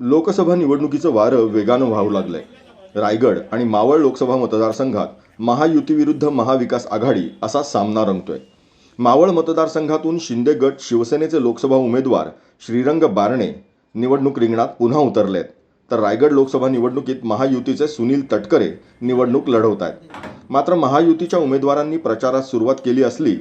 लोकसभा निवडणुकीचं वारं वेगानं वाहू लागलंय. रायगड आणि मावळ लोकसभा मतदारसंघात महायुतीविरुद्ध महाविकास आघाडी असा सामना रंगतोय. मावळ मतदारसंघातून शिंदे गट शिवसेनेचे लोकसभा उमेदवार श्रीरंग बारणे निवडणूक रिंगणात पुन्हा उतरलेत. तर रायगड लोकसभा निवडणुकीत महायुतीचे सुनील तटकरे निवडणूक लढवत आहेत मात्र महायुतीच्या उमेदवारांनी प्रचारात सुरुवात केली असली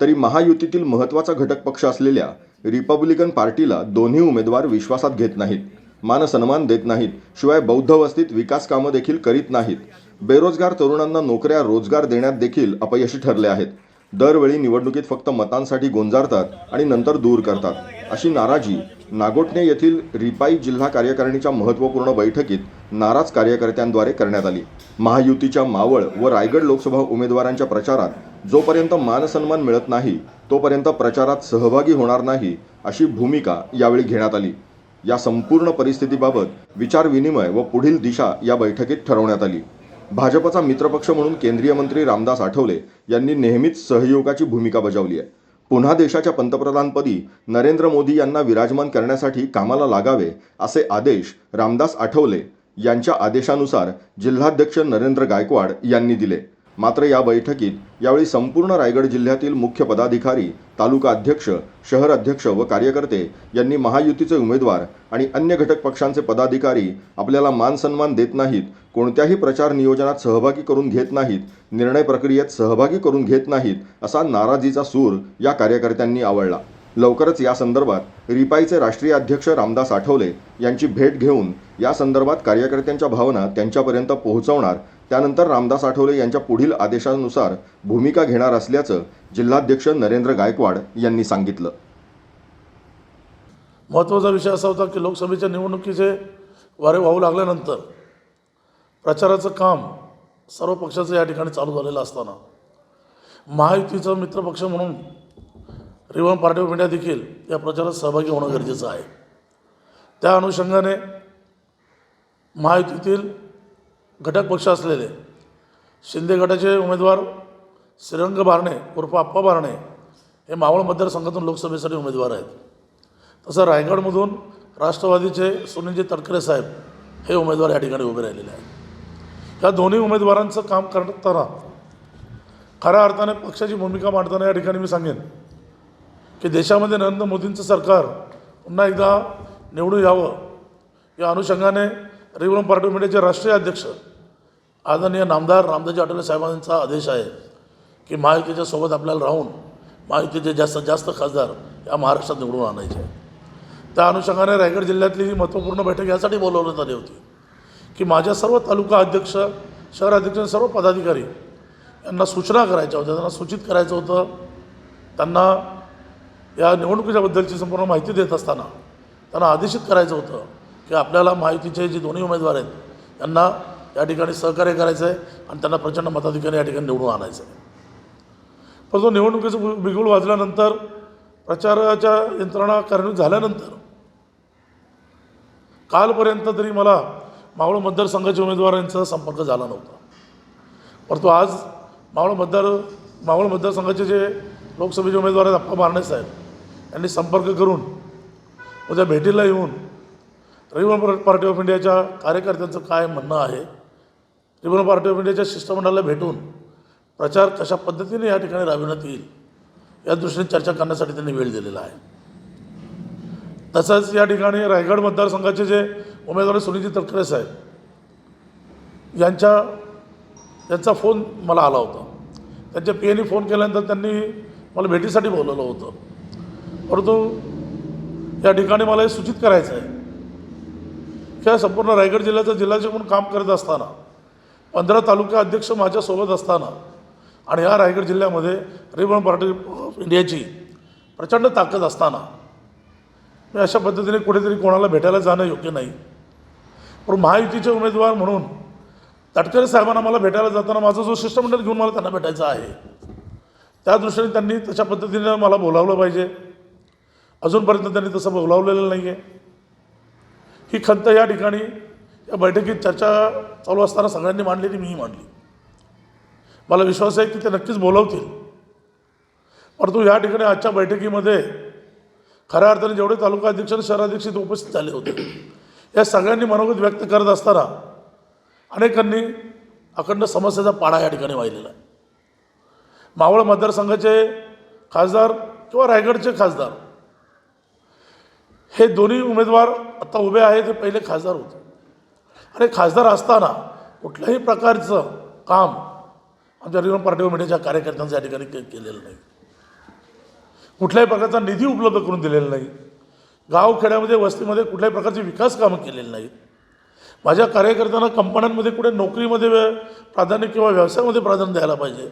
तरी महायुतीतील महत्त्वाचा घटक पक्ष असलेल्या रिपब्लिकन पार्टीला दोन्ही उमेदवार विश्वासात घेत नाहीत. मानसन्मान देत नाहीत. शिवाय बौद्ध वस्तीत विकास कामं देखील करीत नाहीत. बेरोजगार तरुणांना नोकऱ्या रोजगार देण्यात देखील अपयशी ठरले आहेत. दरवेळी निवडणुकीत फक्त मतांसाठी गोंजारतात आणि नंतर दूर करतात. अशी नाराजी नागोटणे येथील रिपाई जिल्हा कार्यकारिणीच्या महत्त्वपूर्ण बैठकीत नाराज कार्यकर्त्यांद्वारे करण्यात आली. महायुतीच्या मावळ व रायगड लोकसभा उमेदवारांच्या प्रचारात जोपर्यंत मानसन्मान मिळत नाही तोपर्यंत प्रचारात सहभागी होणार नाही अशी भूमिका यावेळी घेण्यात आली. या संपूर्ण परिस्थितीबाबत विचारविनिमय व पुढील दिशा या बैठकीत ठरवण्यात आली. भाजपचा मित्रपक्ष म्हणून केंद्रीय मंत्री रामदास आठवले यांनी नेहमीच सहयोगाची भूमिका बजावली आहे. पुन्हा देशाच्या पंतप्रधानपदी नरेंद्र मोदी यांना विराजमान करण्यासाठी कामाला लागावे असे आदेश रामदास आठवले यांच्या आदेशानुसार जिल्हाध्यक्ष नरेंद्र गायकवाड यांनी दिले. मात्र या बैठकीत यावेळी संपूर्ण रायगड जिल्ह्यातील मुख्य पदाधिकारी तालुका अध्यक्ष शहर अध्यक्ष व कार्यकर्ते यांनी महायुतीचे उमेदवार आणि अन्य घटक पक्षांचे पदाधिकारी आपल्याला मानसन्मान देत नाहीत कोणत्याही प्रचार नियोजनात सहभागी करून घेत नाहीत निर्णय प्रक्रियेत सहभागी करून घेत नाहीत असा नाराजीचा सूर या कार्यकर्त्यांनी आवळला. लवकरच या संदर्भात रिपाईचे राष्ट्रीय अध्यक्ष रामदास आठवले यांची भेट घेऊन या संदर्भात कार्यकर्त्यांच्या भावना त्यांच्यापर्यंत पोहोचवणार त्यानंतर रामदास आठवले यांच्या पुढील आदेशानुसार भूमिका घेणार असल्याचं जिल्हाध्यक्ष नरेंद्र गायकवाड यांनी सांगितलं. महत्त्वाचा विषय असा होता की लोकसभेच्या निवडणुकीचे वारे वाहू लागल्यानंतर प्रचाराचं काम सर्व पक्षाचं या ठिकाणी चालू झालेलं असताना महायुतीचा मित्रपक्ष म्हणून रिवण पार्टी ऑफ इंडिया देखील या प्रचारात सहभागी होणं गरजेचं आहे. त्या अनुषंगाने महायुतीतील घटक पक्ष असलेले शिंदे गटाचे उमेदवार श्रीरंग बारणे उर्फ आप्पा बारणे हे मावळ मतदारसंघातून लोकसभेसाठी उमेदवार आहेत. तसं रायगडमधून राष्ट्रवादीचे सुनीलजी तटकरे साहेब हे उमेदवार या ठिकाणी उभे राहिलेले आहेत. या दोन्ही उमेदवारांचं काम करताना खऱ्या अर्थाने पक्षाची भूमिका मांडताना या ठिकाणी मी सांगेन. की देशामध्ये नरेंद्र मोदींचं सरकार पुन्हा एकदा निवडून यावं. या अनुषंगाने रिवण पार्टी ऑफ इंडियाचे राष्ट्रीय अध्यक्ष आदरणीय नामदार रामदाजी आठवले साहेबांचा आदेश आहे की महायुतीच्या सोबत आपल्याला राहून महायुतीचे जास्तीत जास्त खासदार या महाराष्ट्रात निवडून आणायचे त्या अनुषंगाने रायगड जिल्ह्यातली ही महत्त्वपूर्ण बैठक यासाठी बोलवण्यात आली होती की माझ्या सर्व तालुका अध्यक्ष शहर अध्यक्ष आणि सर्व पदाधिकारी यांना सूचना करायच्या होत्या त्यांना सूचित करायचं होतं. त्यांना या निवडणुकीच्याबद्दलची संपूर्ण माहिती देत असताना त्यांना आदेशित करायचं होतं की आपल्याला माहितीचे जे दोन्ही उमेदवार आहेत त्यांना या ठिकाणी सहकार्य करायचं आहे आणि त्यांना प्रचंड मताधिकारी या ठिकाणी निवडून आणायचं आहे परंतु निवडणुकीचं बिगुल वाजल्यानंतर प्रचाराच्या यंत्रणा कार्यान्वित झाल्यानंतर कालपर्यंत तरी मला मावळ मतदारसंघाच्या उमेदवारांचा संपर्क झाला नव्हता. परंतु आज मावळ मतदार मावळ मतदारसंघाचे जे लोकसभेचे उमेदवार आहेत अप्पा बारणे साहेब यांनी संपर्क करून उद्या भेटीला येऊन रिपब्लिकन पार्टी ऑफ इंडियाच्या कार्यकर्त्यांचं काय म्हणणं आहे रिपब्लिकन पार्टी ऑफ इंडियाच्या शिष्टमंडळाला भेटून प्रचार कशा पद्धतीने या ठिकाणी राबविण्यात येईल या दृष्टीने चर्चा करण्यासाठी त्यांनी वेळ दिलेला आहे. तसंच या ठिकाणी रायगड मतदारसंघाचे जे उमेदवार आहेत, तटकरे साहेब यांच्या त्यांचा फोन मला आला होता. त्यांच्या पी एनी फोन केल्यानंतर त्यांनी मला भेटीसाठी बोलवलं होतं. परंतु या ठिकाणी मला हे सूचित करायचं आहे की या संपूर्ण रायगड जिल्ह्याचा जिल्ह्याचे म्हणून काम करत असताना पंधरा तालुका अध्यक्ष माझ्यासोबत असताना आणि या रायगड जिल्ह्यामध्ये रिबन पार्टी ऑफ इंडियाची प्रचंड ताकद असताना मी अशा पद्धतीने कुठेतरी कोणाला भेटायला जाणं योग्य नाही. पण महायुतीचे उमेदवार म्हणून तटकरे साहेबांना मला भेटायला जाताना माझा जो शिष्टमंडळ घेऊन मला त्यांना भेटायचं आहे त्या दृष्टीने त्यांनी तशा पद्धतीने मला बोलावलं पाहिजे. अजूनपर्यंत त्यांनी तसं बोलावलेलं नाही आहे ही खंत या ठिकाणी या बैठकीत चर्चा चालू असताना सगळ्यांनी मांडलेली मीही मांडली. मला विश्वास आहे की ते नक्कीच बोलवतील. परंतु या ठिकाणी आजच्या बैठकीमध्ये खऱ्या अर्थाने जेवढे तालुका अध्यक्ष आणि शहराध्यक्ष इथे उपस्थित झाले होते या सगळ्यांनी मनोगत व्यक्त करत असताना अनेकांनी अखंड समस्येचा पाडा या ठिकाणी वाहिलेला आहे. मावळ मतदारसंघाचे खासदार किंवा रायगडचे खासदार हे दोन्ही उमेदवार आता उभे आहेत हे पहिले खासदार होते. आणि खासदार असताना कुठल्याही प्रकारचं काम आमच्या रिजनल पार्टी कमिटीच्या कार्यकर्त्यांच्या ठिकाणी के- केलेलं नाही. कुठल्याही प्रकारचा निधी उपलब्ध करून दिलेला नाही. गावखेड्यामध्ये वस्तीमध्ये कुठल्याही प्रकारचे विकास कामं केलेली नाहीत. माझ्या कार्यकर्त्यांना कंपन्यांमध्ये कुठे नोकरीमध्ये प्राधान्य किंवा व्यवसायामध्ये प्राधान्य द्यायला पाहिजे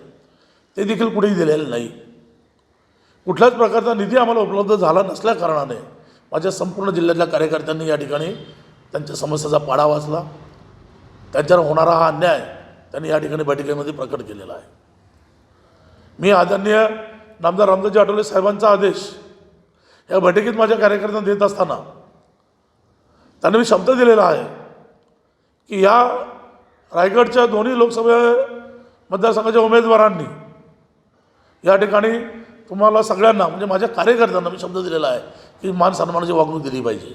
ते देखील कुठेही दिलेलं नाही. कुठल्याच प्रकारचा निधी आम्हाला उपलब्ध झाला नसल्या कारणाने माझ्या संपूर्ण जिल्ह्यातल्या कार्यकर्त्यांनी या ठिकाणी त्यांच्या समस्येचा पाडा वाचला. त्यांच्यावर होणारा हा अन्याय त्यांनी या ठिकाणी बैठकीमध्ये प्रकट केलेला आहे. मी आदरणीय नामदार रामदासजी आठवले साहेबांचा आदेश या बैठकीत माझ्या कार्यकर्त्यांना देत असताना त्यांना मी शब्द दिलेला आहे की या रायगडच्या दोन्ही लोकसभा मतदारसंघाच्या उमेदवारांनी या ठिकाणी तुम्हाला सगळ्यांना म्हणजे माझ्या कार्यकर्त्यांना मी शब्द दिलेला आहे की मान सन्मानाची वागणूक दिली पाहिजे.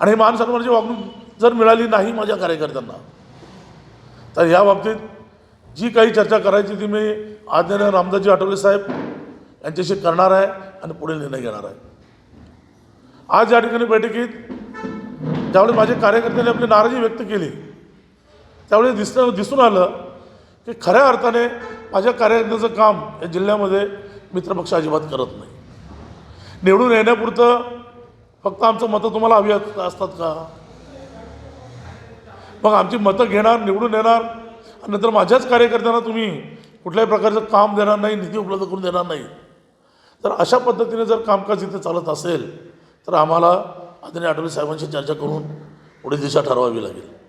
आणि मान सन्मानाची वागणूक जर मिळाली नाही माझ्या कार्यकर्त्यांना तर या बाबतीत जी काही चर्चा करायची ती मी आदरणीय रामदासजी आठवले साहेब यांच्याशी करणार आहे आणि पुढे निर्णय घेणार आहे. आज या ठिकाणी बैठकीत ज्यावेळी माझे कार्यकर्त्यांनी आपली नाराजी व्यक्त केली त्यावेळी दिसणं दिसून आलं की खऱ्या अर्थाने माझ्या कार्यकर्त्याचं काम या जिल्ह्यामध्ये मित्रपक्ष अजिबात करत नाही. निवडून येण्यापुरतं फक्त आमचं मतं तुम्हाला हवी असतात का? मग आमची मतं घेणार निवडून येणार आणि नंतर माझ्याच कार्यकर्त्यांना तुम्ही कुठल्याही प्रकारचं काम देणार नाही निधी उपलब्ध करून देणार नाही. तर अशा पद्धतीने जर कामकाज इथे चालत असेल तर आम्हाला आदरणीय आठवले साहेबांशी चर्चा करून पुढे दिशा ठरवावी लागेल.